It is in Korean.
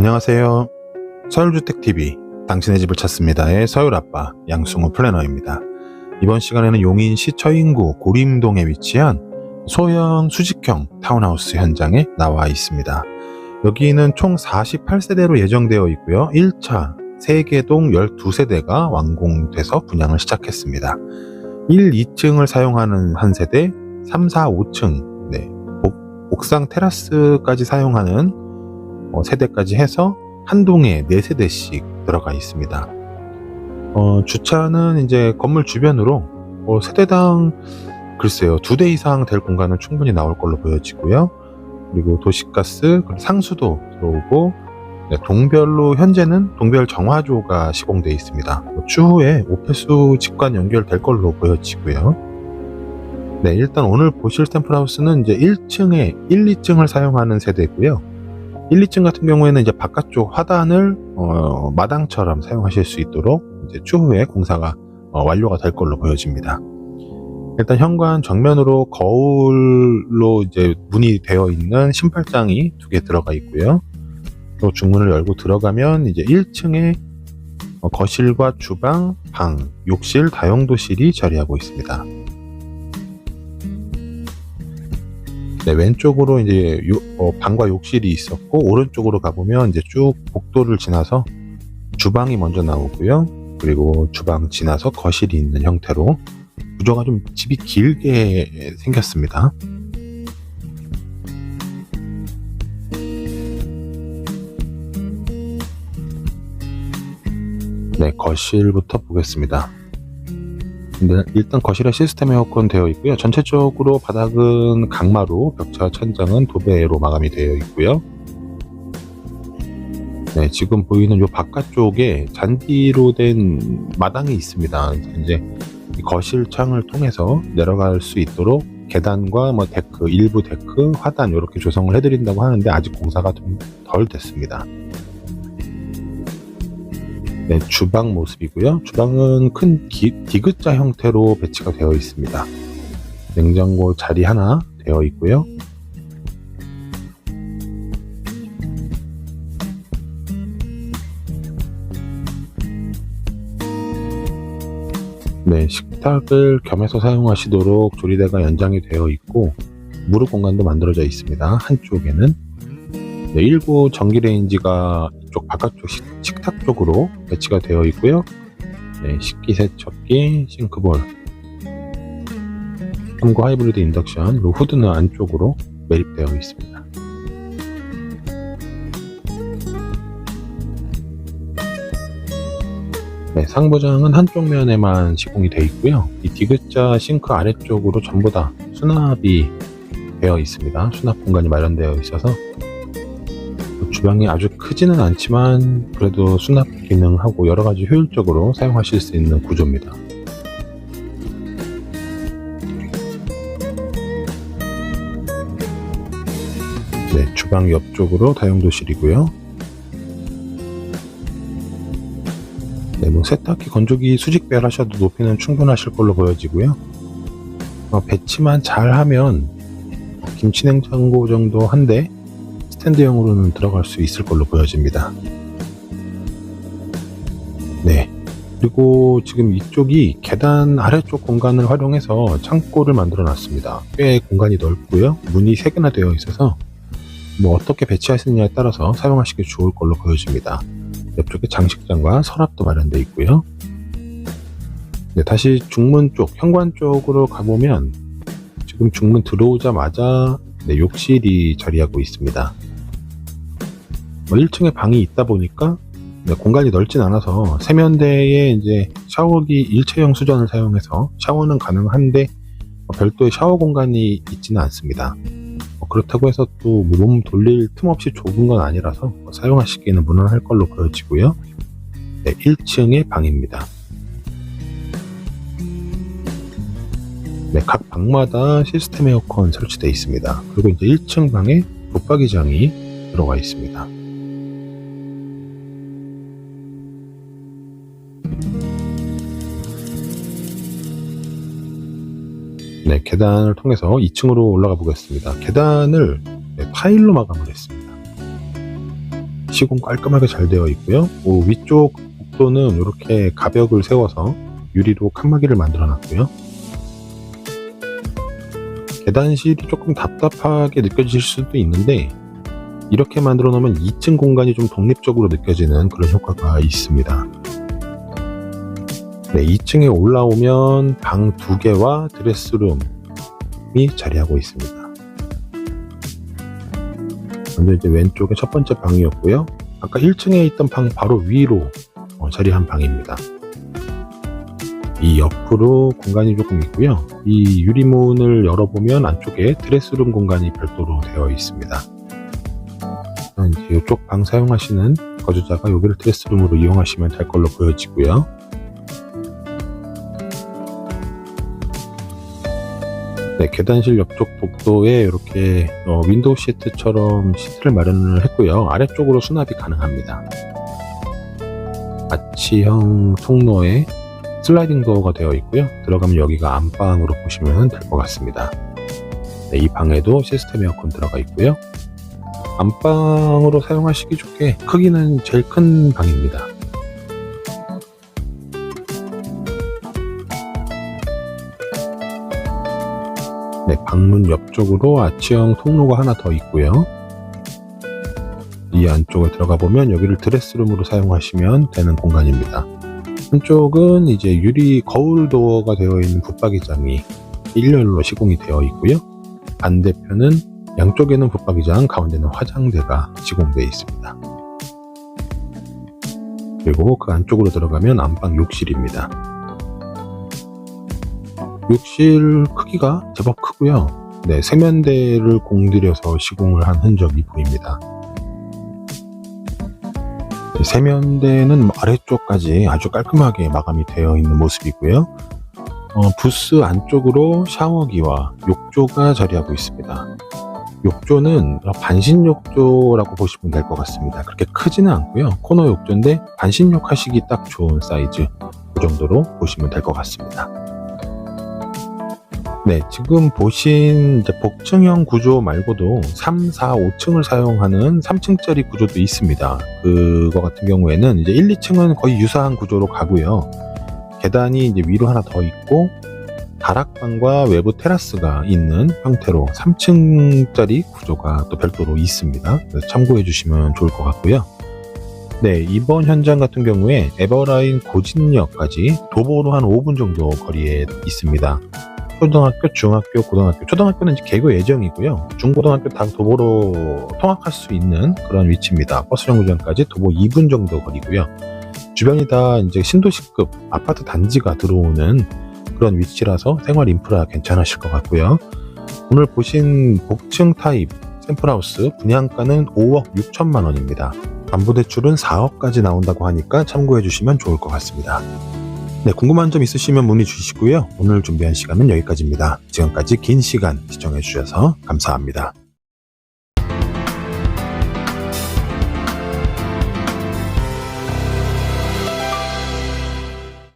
안녕하세요. 서울주택TV 당신의 집을 찾습니다의 서울아빠 양승호 플래너입니다. 이번 시간에는 용인 시 처인구 고림동에 위치한 소형 수직형 타운하우스 현장에 나와 있습니다. 여기는 총 48세대로 예정되어 있고요. 1차 3개동 12세대가 완공돼서 분양을 시작했습니다. 1, 2층을 사용하는 한 세대, 3, 4, 5층, 네, 옥- 옥상 테라스까지 사용하는 어, 세대까지 해서 한 동에 네 세대씩 들어가 있습니다. 어, 주차는 이제 건물 주변으로 어, 세대당 글쎄요 두 대 이상 될 공간은 충분히 나올 걸로 보여지고요. 그리고 도시가스, 상수도 들어오고 네, 동별로 현재는 동별 정화조가 시공되어 있습니다. 뭐 추후에 오페수 직관 연결될 걸로 보여지고요. 네, 일단 오늘 보실 템플하우스는 이제 1층에 1, 2층을 사용하는 세대고요. 1, 2층 같은 경우에는 이제 바깥쪽 화단을 어, 마당처럼 사용하실 수 있도록 이제 추후에 공사가 어, 완료가 될 걸로 보여집니다. 일단 현관 정면으로 거울로 이제 문이 되어 있는 신발장이 두 개 들어가 있고요. 또 중문을 열고 들어가면 이제 1층에 어, 거실과 주방, 방, 욕실, 다용도실이 자리하고 있습니다. 네, 왼쪽으로 이제 요- 어, 방과 욕실이 있었고 오른쪽으로 가보면 이제 쭉 복도를 지나서 주방이 먼저 나오고요. 그리고 주방 지나서 거실이 있는 형태로 구조가 좀 집이 길게 생겼습니다. 네, 거실부터 보겠습니다. 네, 일단 거실에 시스템 에어컨 되어 있고요. 전체적으로 바닥은 강마루, 벽차 천장은 도배로 마감이 되어 있고요. 네, 지금 보이는 요 바깥쪽에 잔디로 된 마당이 있습니다. 이제 이 거실 창을 통해서 내려갈 수 있도록 계단과 뭐 데크, 일부 데크, 화단 이렇게 조성을 해드린다고 하는데 아직 공사가 좀 덜 됐습니다. 네, 주방 모습이고요. 주방은 큰 기- 디귿자 형태로 배치가 되어 있습니다. 냉장고 자리 하나 되어 있고요. 네, 식탁을 겸해서 사용하시도록 조리대가 연장이 되어 있고 무릎 공간도 만들어져 있습니다. 한쪽에는 네, 일부 전기레인지가 이 쪽 바깥쪽 식, 식탁 쪽으로 배치가 되어 있고요. 네, 식기세척기, 싱크볼, 삼고 하이브리드 인덕션, 그리고 후드는 안쪽으로 매립되어 있습니다. 네, 상부장은 한쪽 면에만 시공이 되어 있고요. 이 디귿자 싱크 아래쪽으로 전부 다 수납이 되어 있습니다. 수납 공간이 마련되어 있어서 주방이 아주 크지는 않지만 그래도 수납 기능하고 여러 가지 효율적으로 사용하실 수 있는 구조입니다. 네, 주방 옆쪽으로 다용도실이고요. 네, 뭐 세탁기, 건조기, 수직 배열 하셔도 높이는 충분하실 걸로 보여지고요. 어, 배치만 잘 하면 김치냉장고 정도 한대 스탠드형으로는 들어갈 수 있을 걸로 보여집니다. 네. 그리고 지금 이쪽이 계단 아래쪽 공간을 활용해서 창고를 만들어 놨습니다. 꽤 공간이 넓고요. 문이 3개나 되어 있어서 뭐 어떻게 배치하시느냐에 따라서 사용하시기 좋을 걸로 보여집니다. 옆쪽에 장식장과 서랍도 마련되어 있고요. 네, 다시 중문 쪽, 현관 쪽으로 가보면 지금 중문 들어오자마자 네, 욕실이 자리하고 있습니다. 뭐 1층에 방이 있다 보니까 네, 공간이 넓진 않아서 세면대에 이제 샤워기 일체형 수전을 사용해서 샤워는 가능한데 어, 별도의 샤워 공간이 있지는 않습니다. 어, 그렇다고 해서 또 몸 돌릴 틈 없이 좁은 건 아니라서 어, 사용하시기에는 무난할 걸로 보여지고요. 네, 1층의 방입니다. 네, 각 방마다 시스템 에어컨 설치되어 있습니다. 그리고 이제 1층 방에 붙박이장이 들어가 있습니다. 네, 계단을 통해서 2층으로 올라가 보겠습니다. 계단을 네, 타일로 마감을 했습니다. 시공 깔끔하게 잘 되어 있고요. 오, 위쪽 복도는 이렇게 가벽을 세워서 유리로 칸막이를 만들어 놨고요. 계단실이 조금 답답하게 느껴질 수도 있는데 이렇게 만들어 놓으면 2층 공간이 좀 독립적으로 느껴지는 그런 효과가 있습니다. 네, 2층에 올라오면 방두 개와 드레스룸이 자리하고 있습니다. 먼저 이제 왼쪽에 첫 번째 방이었고요. 아까 1층에 있던 방 바로 위로 어, 자리한 방입니다. 이 옆으로 공간이 조금 있고요. 이 유리문을 열어보면 안쪽에 드레스룸 공간이 별도로 되어 있습니다. 이제 이쪽 방 사용하시는 거주자가 여기를 드레스룸으로 이용하시면 될 걸로 보여지고요. 네, 계단실 옆쪽 복도에 이렇게 어, 윈도우 시트처럼 시트를 마련을 했고요. 아래쪽으로 수납이 가능합니다. 아치형 통로에 슬라이딩 도어가 되어 있고요. 들어가면 여기가 안방으로 보시면 될 것 같습니다. 네, 이 방에도 시스템 에어컨 들어가 있고요. 안방으로 사용하시기 좋게 크기는 제일 큰 방입니다. 네, 방문 옆쪽으로 아치형 통로가 하나 더 있고요. 이 안쪽에 들어가 보면 여기를 드레스룸으로 사용하시면 되는 공간입니다. 한쪽은 이제 유리 거울 도어가 되어 있는 붙박이장이 일렬로 시공이 되어 있고요. 반대편은 양쪽에는 붙박이장, 가운데는 화장대가 시공되어 있습니다. 그리고 그 안쪽으로 들어가면 안방 욕실입니다. 욕실 크기가 제법 크고요. 네, 세면대를 공들여서 시공을 한 흔적이 보입니다. 네, 세면대는 아래쪽까지 아주 깔끔하게 마감이 되어 있는 모습이고요. 어, 부스 안쪽으로 샤워기와 욕조가 자리하고 있습니다. 욕조는 반신 욕조라고 보시면 될 것 같습니다. 그렇게 크지는 않고요. 코너 욕조인데 반신욕 하시기 딱 좋은 사이즈 그 정도로 보시면 될 것 같습니다. 네, 지금 보신 복층형 구조 말고도 3, 4, 5층을 사용하는 3층짜리 구조도 있습니다. 그거 같은 경우에는 이제 1, 2층은 거의 유사한 구조로 가고요. 계단이 이제 위로 하나 더 있고 다락방과 외부 테라스가 있는 형태로 3층짜리 구조가 또 별도로 있습니다. 참고해 주시면 좋을 것 같고요. 네, 이번 현장 같은 경우에 에버라인 고진역까지 도보로 한 5분 정도 거리에 있습니다. 초등학교, 중학교, 고등학교, 초등학교는 이제 개교 예정이고요. 중고등학교 다 도보로 통학할 수 있는 그런 위치입니다. 버스 정류장까지 도보 2분 정도 거리고요. 주변이 다 이제 신도시급 아파트 단지가 들어오는 그런 위치라서 생활 인프라 괜찮으실 것 같고요. 오늘 보신 복층 타입 샘플하우스 분양가는 5억 6천만 원입니다. 담보대출은 4억까지 나온다고 하니까 참고해 주시면 좋을 것 같습니다. 네, 궁금한 점 있으시면 문의 주시고요. 오늘 준비한 시간은 여기까지입니다. 지금까지 긴 시간 시청해 주셔서 감사합니다.